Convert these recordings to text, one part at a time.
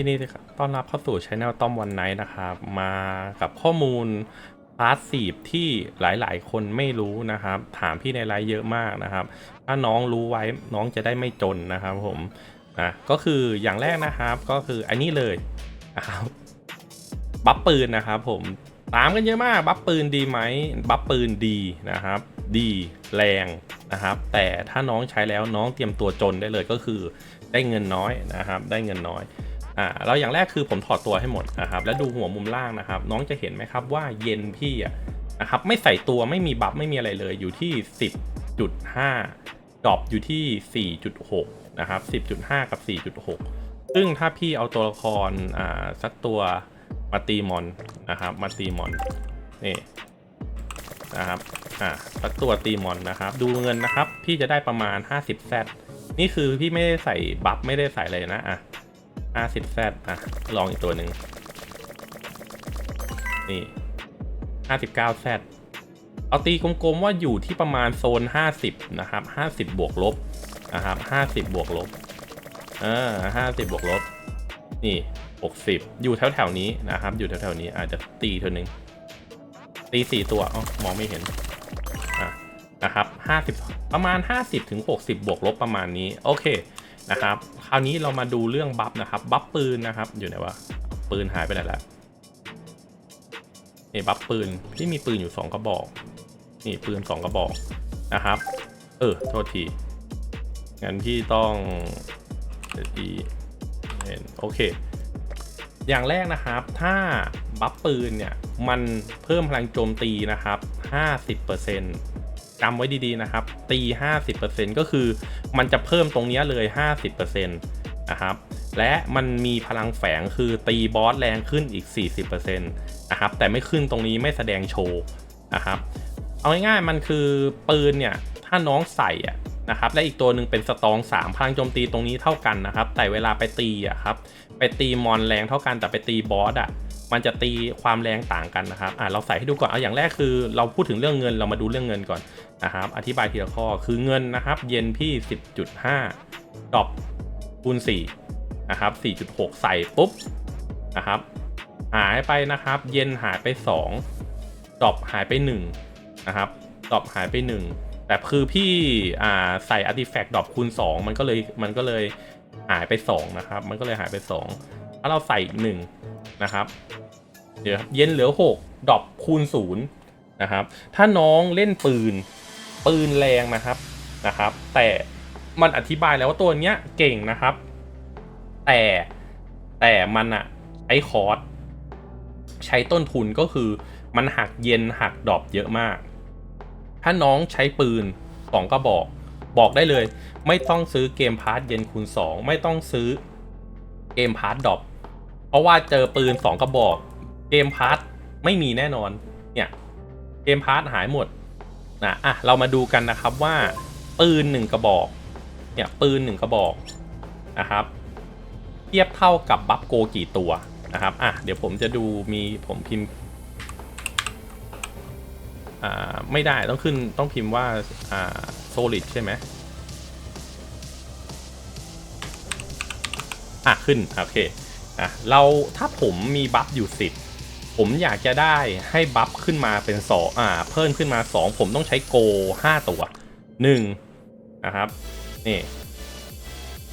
ยินดีต้อนรับเข้าสู่ช anel ต้อมวันไนท์นะครับ มากับข้อมูลพาสซีฟที่หลายๆ คนไม่รู้นะครับ ถามพี่ในไลน์เยอะมากนะครับ ถ้าน้องรู้ไว้น้องจะได้ไม่จนนะครับผมนะก็คืออย่างแรกนะครับก็คืออันนี้เลยนะครับบัฟปืนนะครับผมตามกันเยอะมากบัฟปืนดีไหมบัฟปืนดีนะครับ ดีแรงนะครับ แต่ถ้าน้องใช้แล้วน้องเตรียมตัวจนได้เลยก็คือได้เงินน้อยนะครับ ได้เงินน้อย อ่าแล้วอย่างแรกคือผมถอดตัวให้หมดนะครับแล้วดูหัวมุมล่างนะครับ น้องจะเห็นไหมครับว่าเย็นพี่อะนะครับไม่ใส่ตัวไม่มีบัฟไม่มีอะไรเลยอยู่ที่ 10.5ดรอปอยู่ที่ 4.6 นะครับ 10.5 กับ 4.6 ซึ่งถ้าพี่เอาตัวละครอ่าสักตัวมาตีมอนนะครับมาตีมอนนี่นะครับอ่าสักตัวตีมอนนะครับ ดูเงินนะครับ พี่จะได้ประมาณ 50แซดนี่คือพี่ไม่ได้ใส่บัฟไม่ได้ใส่เลยนะอะ 50แซดอะ ลองอีกตัวหนึ่งนี่59แซดเอาตีกลมๆว่าอยู่ที่ประมาณโซน 50 นะครับ 50 บวกลบนะครับ 50 บวกลบเออ50 บวกลบ นี่ 60 อยู่แถวๆนี้นะครับ อยู่แถวๆนี้อาจจะตีเท่านึงตี4ตัวอ๋อมองไม่เห็นอะนะครับ 50 ประมาณ 50ถึง60 บวกลบประมาณนี้ โอเค นะครับ คราวนี้เรามาดูเรื่องบัฟนะครับ บัฟปืนนะครับ อยู่ไหนวะ ปืนหายไปไหนแล้วนี่บัฟปืนที่มีปืนอยู่สองกระบอก นี่ปืนสองกระบอกนะครับ เออ โทษที งั้นพี่ต้องเดี๋ยวพี่เห็นโอเค อย่างแรกนะครับ ถ้าบัฟปืนเนี่ย มันเพิ่มพลังโจมตีนะครับ 50% จำไว้ดีๆนะครับ ตี 50%ก็คือมันจะเพิ่มตรงนี้เลย 50%นะครับ และมันมีพลังแฝงคือตีบอสแรงขึ้นอีก 40%นะครับ แต่ไม่ขึ้นตรงนี้ไม่แสดงโชว์นะครับ เอาง่ายๆมันคือปืนเนี่ย ถ้าน้องใส่อะนะครับ และอีกตัวหนึ่งเป็นสตอง3พลังโจมตีตรงนี้เท่ากันนะครับ แต่เวลาไปตีอะครับ ไปตีมอนแรงเท่ากันแต่ไปตีบอสอะ มันจะตีความแรงต่างกันนะครับอะเราใส่ให้ดูก่อนเอาอย่างแรกคือ เราพูดถึงเรื่องเงินเรามาดูเรื่องเงินก่อนนะครับ อธิบายทีละข้อคือเงินนะครับ เย็นพี่ 10.5ดอปคูณ4นะครับ4.6 ใส่ปุ๊บนะครับหายไปนะครับ เย็นหายไป 2ดอปหายไป1นะครับดอปหายไป 1 แต่คือพี่อ่าใส่อาร์ติแฟกต์ดอปคูณ 2 มันก็เลยมันก็เลยหายไป 2 นะครับ มันก็เลยหายไป 2 ถ้าเราใส่อีก1นะครับ เดี๋ยวเย็นเหลือ 6 ดรอปคูณ0นะครับ ถ้าน้องเล่นปืนปืนแรงนะครับนะครับ แต่มันอธิบายแล้วว่าตัวเนี้ยเก่งนะครับ แต่แต่มันอะใช้คอร์สใช้ต้นทุนก็คือมันหักเย็นหักดรอปเยอะมาก ถ้าน้องใช้ปืนสองกระบอก บอกได้เลย ไม่ต้องซื้อเกมพาร์ทเย็นคูณ 2 ไม่ต้องซื้อเกมพาร์ทดรอป เพราะว่าเจอปืน2กระบอก เกมพาร์ทไม่มีแน่นอน เนี่ย เกมพาร์ทหายหมดนะอะเรามาดูกันนะครับว่า ปืน1กระบอก เนี่ยปืน1กระบอกนะครับ เทียบเท่ากับบัฟโกกี่ตัวนะครับอะเดี๋ยวผมจะดูมีผมพิมพ์อ่าไม่ได้ต้องขึ้นต้องพิมพ์ว่าอ่า solid ใช่ไหมอะขึ้น โอเค อะเราถ้าผมมีบัฟอยู่สิบผมอยากจะได้ให้บัฟขึ้นมาเป็นสองอ่าเพิ่มขึ้นมา 2 ผมต้องใช้โกห้าตัว 1 นะครับ นี่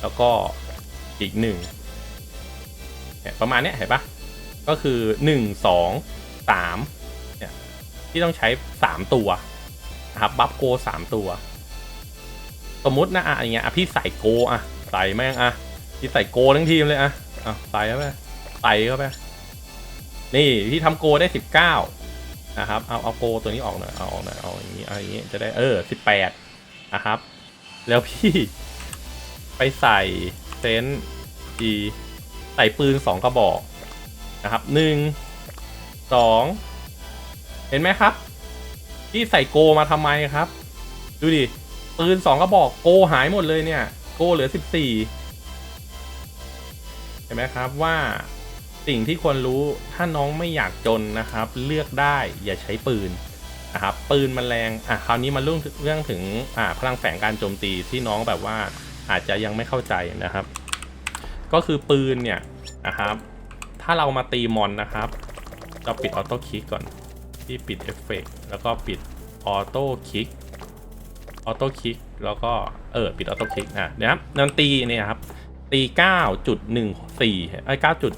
แล้วก็อีก1เนี่ยประมาณเนี้ยเห็นปะก็คือ 1 2 3เนี่ยที่ต้องใช้ 3 ตัวนะครับบัฟโก 3 ตัว สมมตินะอะอย่างเงี้ยอะพี่ใส่โกอะใส่แม่งอะพี่ใส่โกทั้งทีมเลยอะ อะใส่เข้าไปใส่เข้าไปนี่พี่ทำโกได้19นะครับเอาเอาโกตัวนี้ออกหน่อยเอาออกหน่อยเอาอย่างนี้เอาอย่างนี้จะได้เออ18นะครับ แล้วพี่ไปใส่เซนอีใส่ปืน2กระบอกนะครับหนึ่งสองเห็นไหมครับ ที่ใส่โกมาทำไมครับ ดูดิปืนสองกระบอกโกหายหมดเลยเนี่ย โกเหลือสิบสี่ เห็นไหมครับว่าสิ่งที่ควรรู้ถ้าน้องไม่อยากจนนะครับ เลือกได้อย่าใช้ปืนนะครับปืนมันแรงอะคราวนี้มาเรื่องเรื่องถึงอ่าพลังแฝงการโจมตีที่น้องแบบว่าอาจจะยังไม่เข้าใจนะครับ ก็คือปืนเนี่ยนะครับ ถ้าเรามาตีมอนนะครับเราปิดออโต้คลิกก่อนที่ปิดเอฟเฟกแล้วก็ปิดออโต้คลิกออโต้คลิกแล้วก็เออปิดออโต้คลิกอะเดี๋ยวครับนันตีเนี่ยครับ ตีเก้าจุดหนึ่งสี่ไอ้เก้าจุด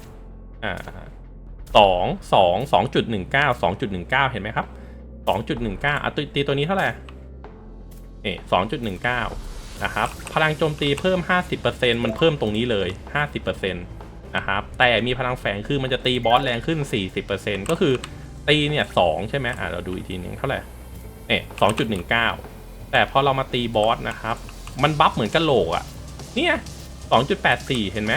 อ่าสองสองสองจุดหนึ่งเก้าสองจุดหนึ่งเก้าเห็นไหมครับสองจุดหนึ่งเก้าอะตีตัวนี้เท่าไหร่เอ๊สองจุดหนึ่งเก้านะครับ พลังโจมตีเพิ่มห้าสิบเปอร์เซ็นมันเพิ่มตรงนี้เลยห้าสิบเปอร์เซ็นตนะครับ แต่มีพลังแฝงคือมันจะตีบอสแรงขึ้นสี่สิบเปอร์เซ็นก็คือตีเนี่ยสองใช่ไหมอะเราดูอีกทีหนึ่งเท่าไหร่เอ๊สองจุดหนึ่งเก้าแต่พอเรามาตีบอสนะครับ มันบัฟเหมือนกระโหลกอะเนี่ย 2.84 เห็นไหม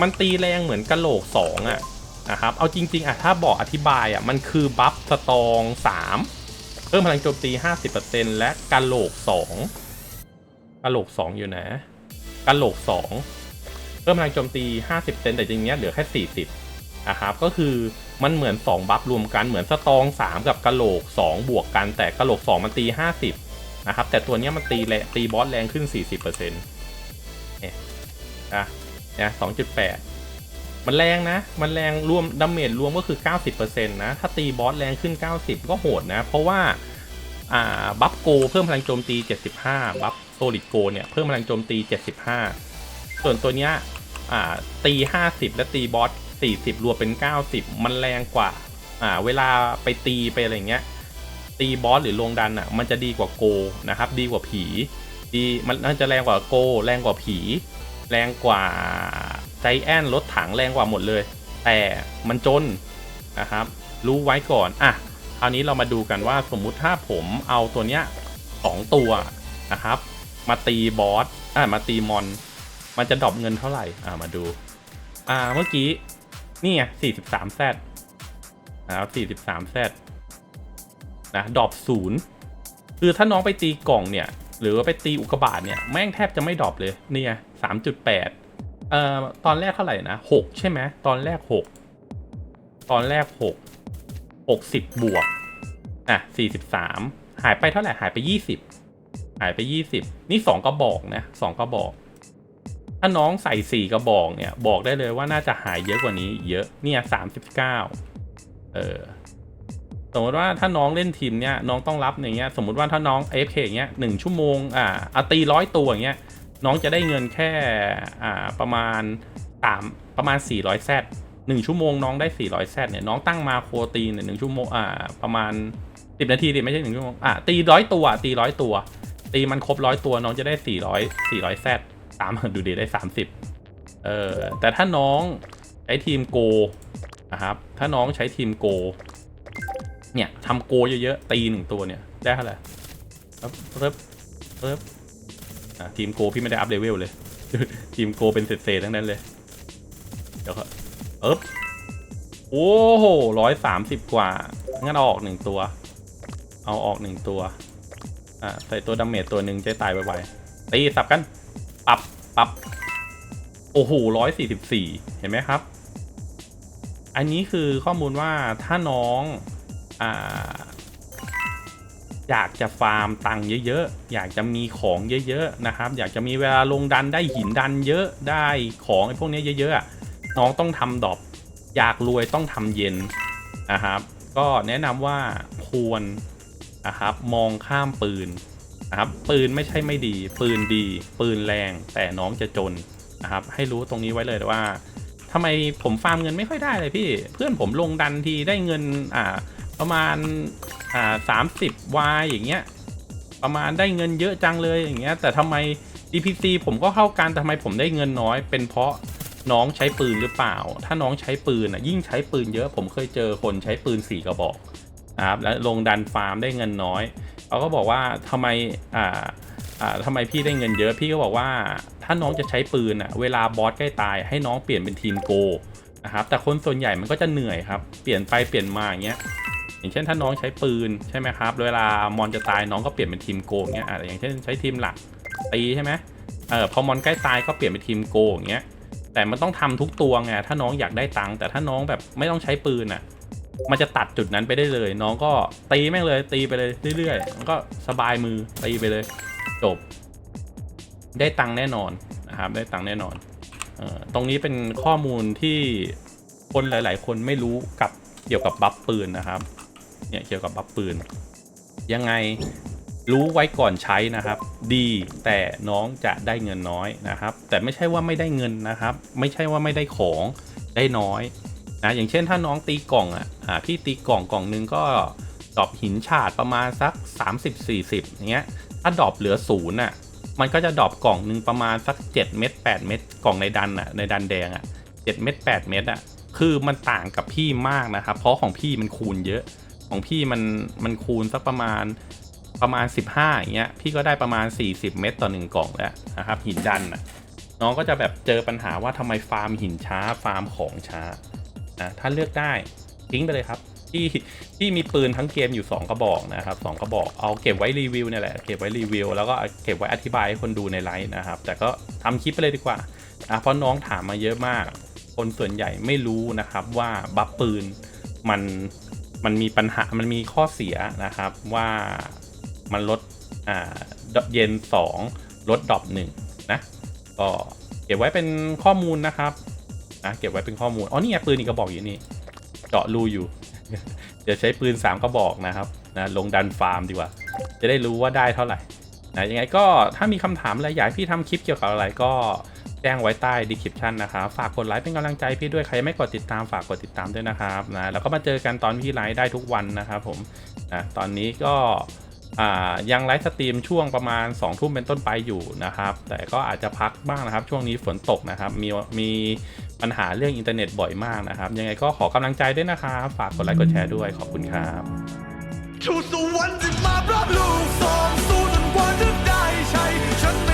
มันตีแรงเหมือนกะโหลก 2 อะนะครับ เอาจริง ๆ อะ ถ้าบอกอธิบายอะ มันคือบัฟสตอง 3 เพิ่มพลังโจมตี 50%และกะโหลก 2กะโหลก 2 อยู่นะกะโหลก 2 เพิ่มพลังโจมตี 50%แต่จริงๆเนี้ยเหลือแค่ 40นะครับก็คือมันเหมือน 2 บัฟรวมกันเหมือนสตอง 3 กับกะโหลก 2 บวกกันแต่กะโหลก 2 มันตี 50นะครับแต่ตัวเนี้ยมันตีแรงตีบอสแรงขึ้น 40% เนี่ยนะ2.8มันแรงนะ มันแรงรวมดาเมจรวมก็คือ 90%นะ ถ้าตีบอสแรงขึ้น 90 ก็โหดนะ เพราะว่า อ่า บัฟโก เพิ่มพลังโจมตี 75 บัฟโซลิดโกเนี่ยเพิ่มพลังโจมตี 75 ส่วนตัวเนี้ย อ่า ตี 50 และตีบอส 40 รวมเป็น 90 มันแรงกว่า อ่า เวลาไปตีไปอะไรเงี้ย ตีบอสหรือลงดันอะ มันจะดีกว่าโกนะครับ ดีกว่าผี ดีมันน่าจะแรงกว่าโก แรงกว่าผี แรงกว่าใจแอนรถถังแรงกว่าหมดเลย แต่มันจนนะครับ รู้ไว้ก่อนอะคราวนี้เรามาดูกันว่าสมมุติถ้าผมเอาตัวเนี้ยสองตัวนะครับ มาตีบอสอะมาตีมอน มันจะดรอปเงินเท่าไหร่อะมาดู อ่าเมื่อกี้นี่ไง43แซดนะครับ43แซดนะดรอปศูนย์คือถ้าน้องไปตีกล่องเนี่ย หรือว่าไปตีอุกกาบาตเนี่ยแม่งแทบจะไม่ดรอปเลยเนี่ยสามจุดแปดเอ่อตอนแรกเท่าไหร่นะหกใช่ไหมตอนแรกหกตอนแรกหกหกสิบบวกอะสี่สิบสามหายไปเท่าไหร่หายไปยี่สิบหายไปยี่สิบนี่สองกระบอกนะสองกระบอก ถ้าน้องใส่สี่กระบอกเนี่ยบอกได้เลยว่าน่าจะหายเยอะกว่านี้เยอะเนี่ยสามสิบเก้าเออ สมมติว่าถ้าน้องเล่นทีมเนี้ยน้องต้องรับอย่างเงี้ยสมมติว่าถ้าน้อง AFK อย่างเงี้ยหนึ่งชั่วโมงอ่าอาตีร้อยตัวอย่างเงี้ยน้องจะได้เงินแค่อ่าประมาณสามประมาณ 400แซดหนึ่งชั่วโมงน้องได้ 400แซดเนี่ยน้องตั้งมาโคตีเนี่ยหนึ่งชั่วโมงอ่าประมาณ 10 นาทีดิไม่ใช่หนึ่งชั่วโมงอะตีร้อยตัวตีร้อยตัว ตีมันครบร้อยตัวน้องจะได้ 400 400แซดสามดูดีได้ 30เออแต่ถ้าน้องใช้ทีมโกนะครับถ้าน้องใช้ทีมโก เนี่ยทำโกเยอะๆ ตีหนึ่งตัวเนี่ย ได้เท่าไหร่ปึ๊บปึ๊บปึ๊บอะทีมโกพี่ไม่ได้อัพเลเวลเลย ทีมโกเป็นเศษๆทั้งนั้นเลย เดี๋ยวครับเอ๊บโอ้โหร้อยสามสิบกว่า งั้นเอาออกหนึ่งตัว เอาออกหนึ่งตัว อ่า ใส่ตัวดาเมจตัวหนึ่งจะตายไวๆตีสับกันปรับปรับ โอ้โหร้อยสี่สิบสี่ เห็นไหมครับ อันนี้คือข้อมูลว่าถ้าน้อง อยากจะฟาร์มตังค์เยอะๆ อยากจะมีของเยอะๆนะครับ อยากจะมีเวลาลงดันได้หินดันเยอะได้ของไอ้พวกนี้เยอะๆ น้องต้องทำดอปอยากรวยต้องทำเย็นนะครับ ก็แนะนำว่าควรนะครับมองข้ามปืนนะครับปืนไม่ใช่ไม่ดี ปืนดี ปืนแรงแต่น้องจะจนนะครับให้รู้ตรงนี้ไว้เลยว่าทำไมผมฟาร์มเงินไม่ค่อยได้เลยพี่ เพื่อนผมลงดันทีได้เงินอ่า ประมาณอ่าสามสิบวายอย่างเงี้ย ประมาณได้เงินเยอะจังเลยอย่างเงี้ย แต่ทำไม DPC ผมก็เข้ากันแต่ทำไมผมได้เงินน้อย เป็นเพราะน้องใช้ปืนหรือเปล่า ถ้าน้องใช้ปืนอะยิ่งใช้ปืนเยอะผมเคยเจอคนใช้ปืนสี่กระบอกนะครับแล้วลงดันฟาร์มได้เงินน้อยเขาก็บอกว่าทำไมอ่าอ่าทำไมพี่ได้เงินเยอะพี่ก็บอกว่า ถ้าน้องจะใช้ปืนอะเวลาบอสใกล้ตายให้น้องเปลี่ยนเป็นทีมโกนะครับแต่คนส่วนใหญ่มันก็จะเหนื่อยครับ เปลี่ยนไปเปลี่ยนมาอย่างเงี้ย อย่างเช่นถ้าน้องใช้ปืนใช่ไหมครับ เวลามอนจะตายน้องก็เปลี่ยนเป็นทีมโกอย่างเงี้ยอะอย่างเช่นใช้ทีมหลักตีใช่ไหมเออพอมอนใกล้ตายก็เปลี่ยนเป็นทีมโกอย่างเงี้ยแต่มันต้องทำทุกตัวไงถ้าน้องอยากได้ตังค์แต่ถ้าน้องแบบไม่ต้องใช้ปืนอะ มันจะตัดจุดนั้นไปได้เลย น้องก็ตีแม่งเลยตีไปเลยเรื่อยๆมันก็สบายมือตีไปเลย จบ ได้ตังค์แน่นอนนะครับ ได้ตังค์แน่นอนเออ่อตรงนี้เป็นข้อมูลที่คนหลาย ๆ คนไม่รู้กับเกี่ยวกับบัฟปืนนะครับ เนี่ยเกี่ยวกับบัฟปืน ยังไงรู้ไว้ก่อนใช้นะครับ ดีแต่น้องจะได้เงินน้อยนะครับ แต่ไม่ใช่ว่าไม่ได้เงินนะครับ ไม่ใช่ว่าไม่ได้ของได้น้อยนะอย่างเช่นถ้าน้องตีกล่องอะพี่ตีกล่องกล่องนึงก็ดรอปหินฉาดประมาณสัก 30-40อย่างเงี้ยถ้าดรอปเหลือศูนย์อะมันก็จะดรอปกล่องหนึ่งประมาณสัก 7 เม็ด8เม็ดกล่องในดันอะในดันแดงอะ7เม็ด8เม็ดอะคือมันต่างกับพี่มากนะครับ เพราะของพี่มันคูณเยอะ ของพี่มันมันคูณสักประมาณประมาณ 15อย่างเงี้ยพี่ก็ได้ประมาณ 40 เม็ดต่อหนึ่งกล่องแล้วนะครับ หินดันนะน้องก็จะแบบเจอปัญหาว่าทำไมฟาร์มหินช้าฟาร์มของช้านะถ้าเลือกได้ทิ้งไปเลยครับพี่พี่มีปืนทั้งเกมอยู่ 2 กระบอกนะครับสองกระบอกเอาเก็บไว้รีวิวเนี่ยแหละเก็บไว้รีวิวแล้วก็เก็บไว้อธิบายให้คนดูในไลฟ์นะครับ แต่ก็ทำคลิปไปเลยดีกว่านะเพราะน้องถามมาเยอะมาก คนส่วนใหญ่ไม่รู้นะครับว่าบัฟปืนมัน มันมีปัญหามันมีข้อเสียนะครับว่ามันลดอ่าเย็น 2 ลดดรอปหนึ่งนะก็เก็บไว้เป็นข้อมูลนะครับนะเก็บไว้เป็นข้อมูลอ๋อนี่ไงปืนอีกกระบอกอยู่นี่เจาะรูอยู่ เดี๋ยวใช้ปืน 3กระบอกนะครับนะลงดันฟาร์มดีกว่า จะได้รู้ว่าได้เท่าไหร่นะยังไงก็ถ้ามีคำถามอะไรอยากให้พี่ทำคลิปเกี่ยวกับอะไรก็ แจ้งไว้ใต้ description นะครับฝากกดไลค์เป็นกำลังใจพี่ด้วยใครไม่กดติดตามฝากกดติดตามด้วยนะครับนะแล้วก็มาเจอกันตอนพี่ไลฟ์ได้ทุกวันนะครับผมนะตอนนี้ก็ยังไลฟ์สตรีมช่วงประมาณ 2 ทุ่มเป็นต้นไปอยู่นะครับ แต่ก็อาจจะพักบ้างนะครับ ช่วงนี้ฝนตกนะครับ มีมีปัญหาเรื่องอินเทอร์เน็ตบ่อยมากนะครับ ยังไงก็ขอกำลังใจด้วยนะครับ ฝากกดไลค์กดแชร์ด้วยขอบคุณครับชูสวรรค์จะมารับลูกสองสู้จนกว่าจะได้ใช้ฉันไม่